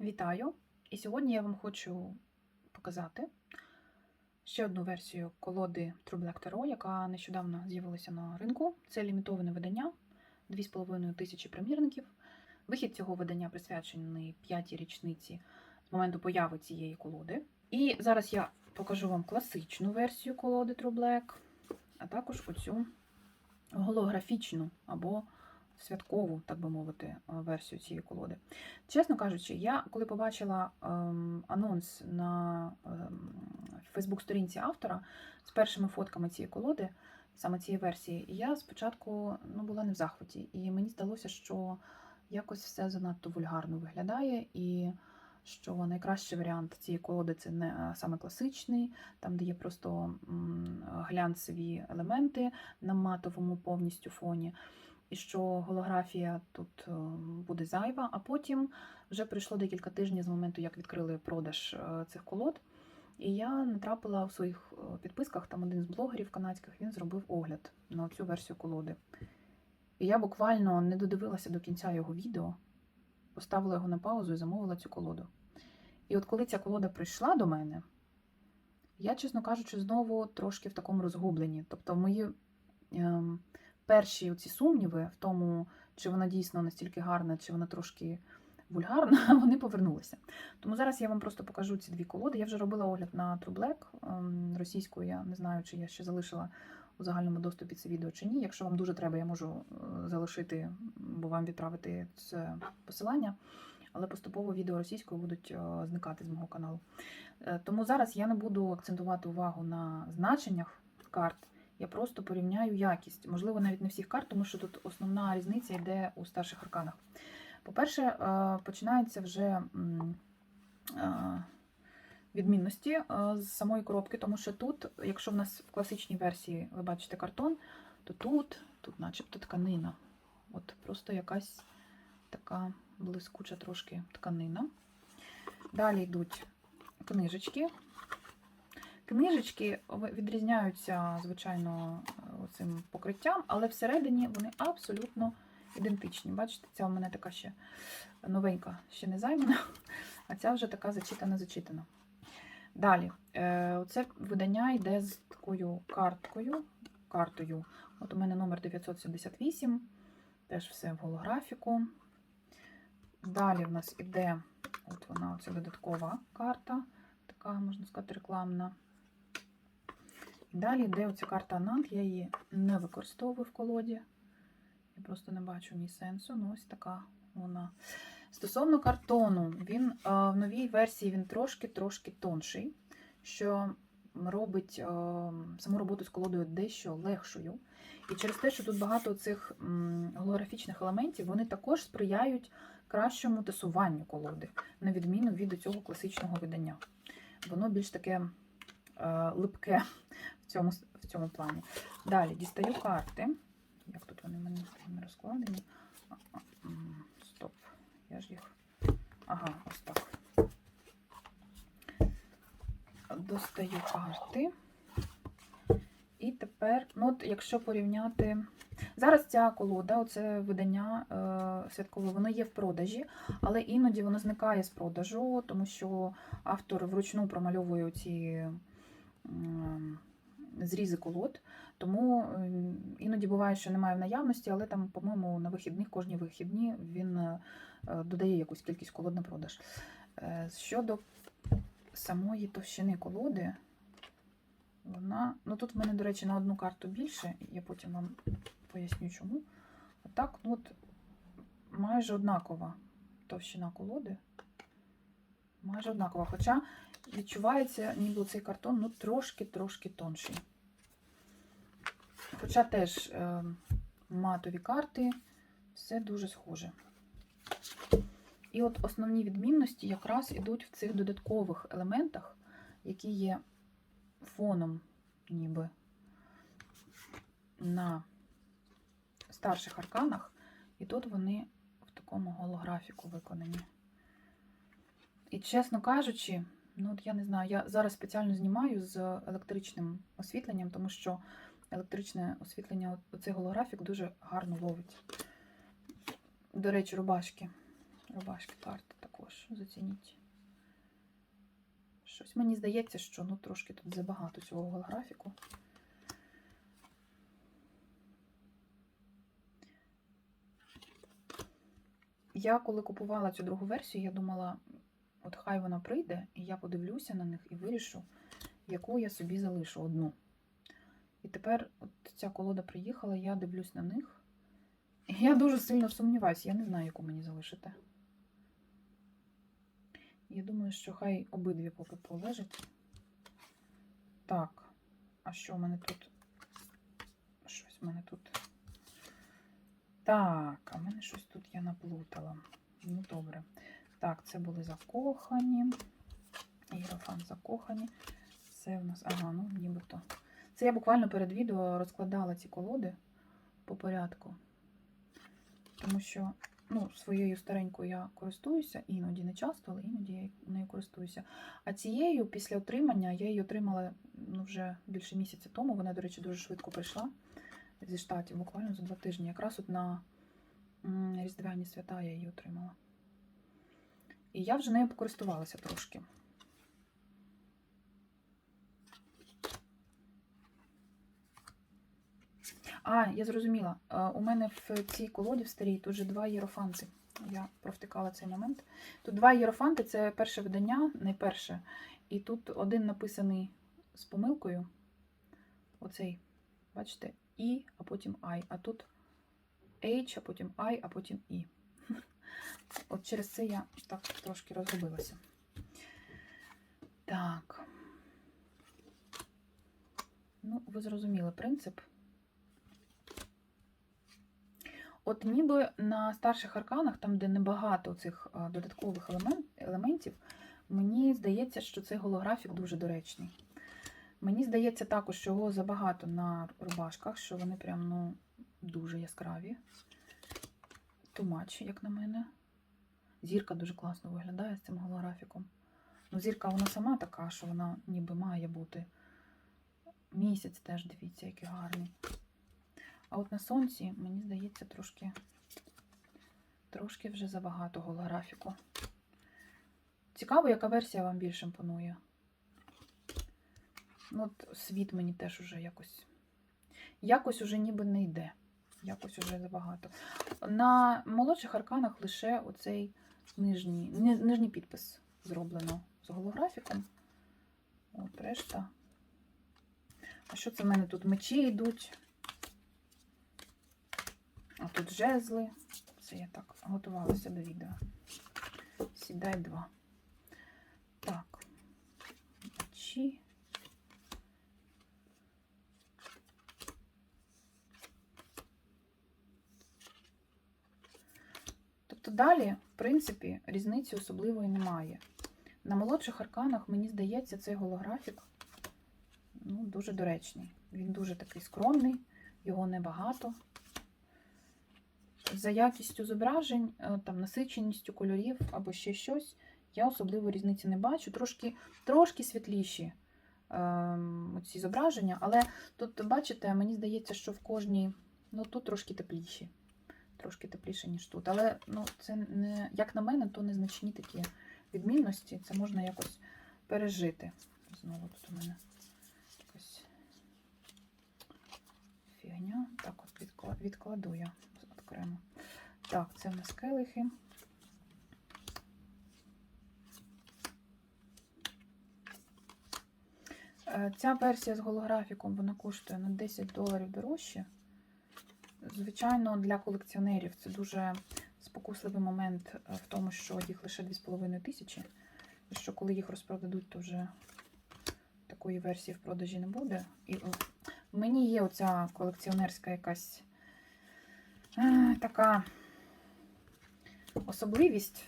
Вітаю! І сьогодні я вам хочу показати ще одну версію колоди True Black Tarot, яка нещодавно з'явилася на ринку. Це лімітоване видання 2,5 тисячі примірників. Вихід цього видання присвячений п'ятій річниці з моменту появи цієї колоди. І зараз я покажу вам класичну версію колоди True Black, а також оцю голографічну або святкову, так би мовити, версію цієї колоди. Чесно кажучи, я коли побачила ем, анонс на ем, Фейсбук-сторінці автора з першими фотками цієї колоди, саме цієї версії, я спочатку ну, була не в захваті, і мені здалося, що якось все занадто вульгарно виглядає, і що найкращий варіант цієї колоди це не е, саме класичний, там де є просто глянцеві елементи на матовому повністю фоні і що голографія тут е, буде зайва. А потім вже пройшло декілька тижнів з моменту, як відкрили продаж е, цих колод. І я натрапила у своїх е, підписках, там один з блогерів канадських він зробив огляд на цю версію колоди. І я буквально не додивилася до кінця його відео, поставила його на паузу і замовила цю колоду. І от коли ця колода прийшла до мене, я, чесно кажучи, знову трошки в такому розгубленні. Тобто, мої. Ем, перші ці сумніви в тому, чи вона дійсно настільки гарна, чи вона трошки вульгарна, вони повернулися. Тому зараз я вам просто покажу ці дві колоди. Я вже робила огляд на True Black ем, російською. Я не знаю, чи я ще залишила у загальному доступі це відео чи ні. Якщо вам дуже треба, я можу е, залишити, бо вам відправити це посилання. Але поступово відео російською будуть е, зникати з мого каналу. Е, Тому зараз я не буду акцентувати увагу на значеннях карт. Я просто порівняю якість. Можливо, навіть не всіх карт, тому що тут основна різниця йде у старших арканах. По-перше, е, починаються вже е, відмінності е, з самої коробки, тому що тут, якщо в нас в класичній версії ви бачите картон, то тут, тут начебто тканина. От Просто якась така блискуча трошки тканина. Далі йдуть книжечки. Книжечки відрізняються, звичайно, цим покриттям, але всередині вони абсолютно ідентичні. Бачите, ця у мене така ще новенька, ще не займана, а ця вже така зачитана-зачитана. Далі, е, це видання йде з такою карткою. картою. От у мене номер 978, теж все в голографіку. Далі в нас іде от вона, оця додаткова карта, така, можна сказати, рекламна. Далі йде оця карта Анант, я її не використовую в колоді. Я просто не бачу ні сенсу. Ну, ось така вона. Стосовно картону, він в новій версії він трошки-трошки тонший, що робить саму роботу з колодою дещо легшою. І через те, що тут багато цих голографічних елементів, вони також сприяють кращому тасуванню колоди, на відміну від цього класичного видання. Воно більш таке липке в цьому в цьому плані. Далі дістаю карти. Як тут вони в мене не розкладені? Стоп, я ж їх. Ага, ось так. Достаю карти. І тепер, ну от якщо порівняти. Зараз ця колода, оце видання е, святкове, воно є в продажі, але іноді воно зникає з продажу, тому що автор вручну промальовує ці зрізи колод. Тому іноді буває, що немає в наявності, але там, по-моєму, на вихідних, кожні вихідні він е, додає якусь кількість колод на продаж. Е, щодо самої товщини колоди, вона. Ну тут в мене, до речі, на одну карту більше, я потім вам поясню чому. Отак, ну от майже однакова товщина колоди. Майже однакова. Хоча відчувається, ніби цей картон ну, трошки-трошки тонший. Хоча теж е, матові карти, все дуже схоже. І от основні відмінності якраз ідуть в цих додаткових елементах, які є фоном, ніби на старших арканах, і тут вони в такому голографіку виконані. І, чесно кажучи, ну от я не знаю, я зараз спеціально знімаю з електричним освітленням, тому що електричне освітлення, оцей голографік дуже гарно ловить. До речі, рубашки. Рубашки карти також. зацініть. Щось мені здається, що ну, трошки тут забагато цього голографіку. Я коли купувала цю другу версію, я думала, от хай вона прийде, і я подивлюся на них і вирішу, яку я собі залишу одну. І тепер от ця колода приїхала, я дивлюсь на них. І я дуже сильно сумніваюся, я не знаю, яку мені залишити. Я думаю, що хай обидві поки полежать. Так, а що в мене тут? Щось в мене тут. Так, а в мене щось тут я наплутала. Ну, добре. Так, це були закохані. Єрофан закохані. Це в нас. Ага, ну нібито. Це я буквально перед відео розкладала ці колоди по порядку. Тому що ну, своєю старенькою я користуюся, іноді не часто, але іноді я нею користуюся. А цією після отримання я її отримала ну, вже більше місяця тому. Вона, до речі, дуже швидко прийшла зі штатів, буквально за два тижні. Якраз от на Різдвяні свята я її отримала. І я вже нею покористувалася трошки. А, я зрозуміла. Е, У мене в цій колоді в старій тут же два єрофанти. Я провтикала цей момент. Тут два єрофанти це перше видання, не перше. І тут один написаний з помилкою. Оцей, бачите, І, а потім I. А тут H, а потім I, а потім І. От через це я так трошки розгубилася. Так. Ну, ви зрозуміли принцип. От ніби на старших арканах, там, де небагато цих додаткових елемент, елементів, мені здається, що цей голографік дуже доречний. Мені здається також, що його забагато на рубашках, що вони прям ну, дуже яскраві. Тумач, як на мене. Зірка дуже класно виглядає з цим голографіком. Ну, зірка вона сама така, що вона ніби має бути. Місяць теж, дивіться, який гарний. А от на сонці, мені здається, трошки, трошки вже забагато голографіку. Цікаво, яка версія вам більше імпонує. Ну, от світ мені теж уже якось. Якось уже ніби не йде. Якось уже забагато. На молодших арканах лише оцей нижній, нижній підпис зроблено з голографіком. От решта. А що це в мене тут? Мечі йдуть. А тут жезли. Це я так готувалася до відео. Сідай два. Так. Мечі. Тобто далі, в принципі, різниці особливої немає. На молодших арканах, мені здається, цей голографік ну, дуже доречний. Він дуже такий скромний, його небагато. За якістю зображень, е, там, насиченістю кольорів або ще щось, я особливо різниці не бачу. Трошки, трошки світліші ем, ці зображення, але тут, бачите, мені здається, що в кожній, ну тут трошки тепліші. Трошки тепліше, ніж тут. Але ну, це не, як на мене, то незначні такі відмінності. Це можна якось пережити. Знову тут у мене якась фігня. Так, от відкла- відкладу я окремо. Так, це в нас келихи. Е, Ця версія з голографіком вона коштує на 10 доларів дорожче. Звичайно, для колекціонерів це дуже спокусливий момент е, в тому, що їх лише 2,5 тисячі. Що коли їх розпродадуть, то вже такої версії в продажі не буде. І в мені є оця колекціонерська якась е, така особливість,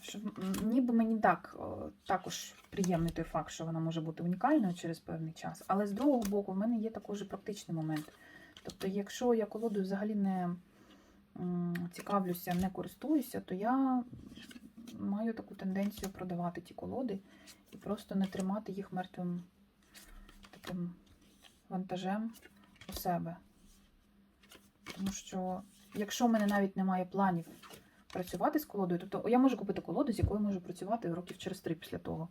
що ніби мені так також приємний той факт, що вона може бути унікальною через певний час. Але з другого боку, в мене є також практичний момент. Тобто, якщо я колодою взагалі не цікавлюся, не користуюся, то я маю таку тенденцію продавати ті колоди і просто не тримати їх мертвим таким вантажем у себе. Тому що, якщо в мене навіть немає планів працювати з колодою. Тобто я можу купити колоду, з якою можу працювати років через три після того.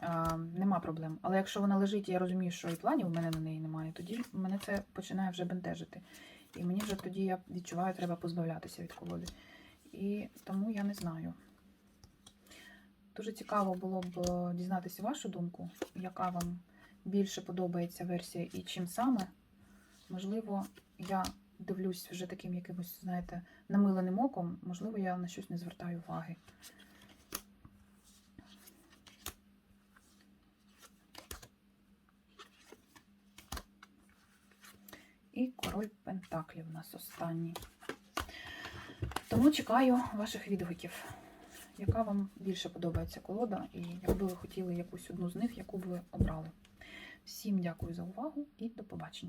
А, нема проблем. Але якщо вона лежить, і я розумію, що і планів у мене на неї немає, тоді мене це починає вже бентежити. І мені вже тоді я відчуваю, треба позбавлятися від колоди. І тому я не знаю. Дуже цікаво було б е, дізнатися вашу думку, яка вам більше подобається версія і чим саме. Можливо, я дивлюсь вже таким якимось, знаєте, намиленим оком, можливо, я на щось не звертаю уваги. І король Пентаклів у нас останній. Тому чекаю ваших відгуків. Яка вам більше подобається колода, і якби ви хотіли якусь одну з них, яку б ви обрали. Всім дякую за увагу і до побачення.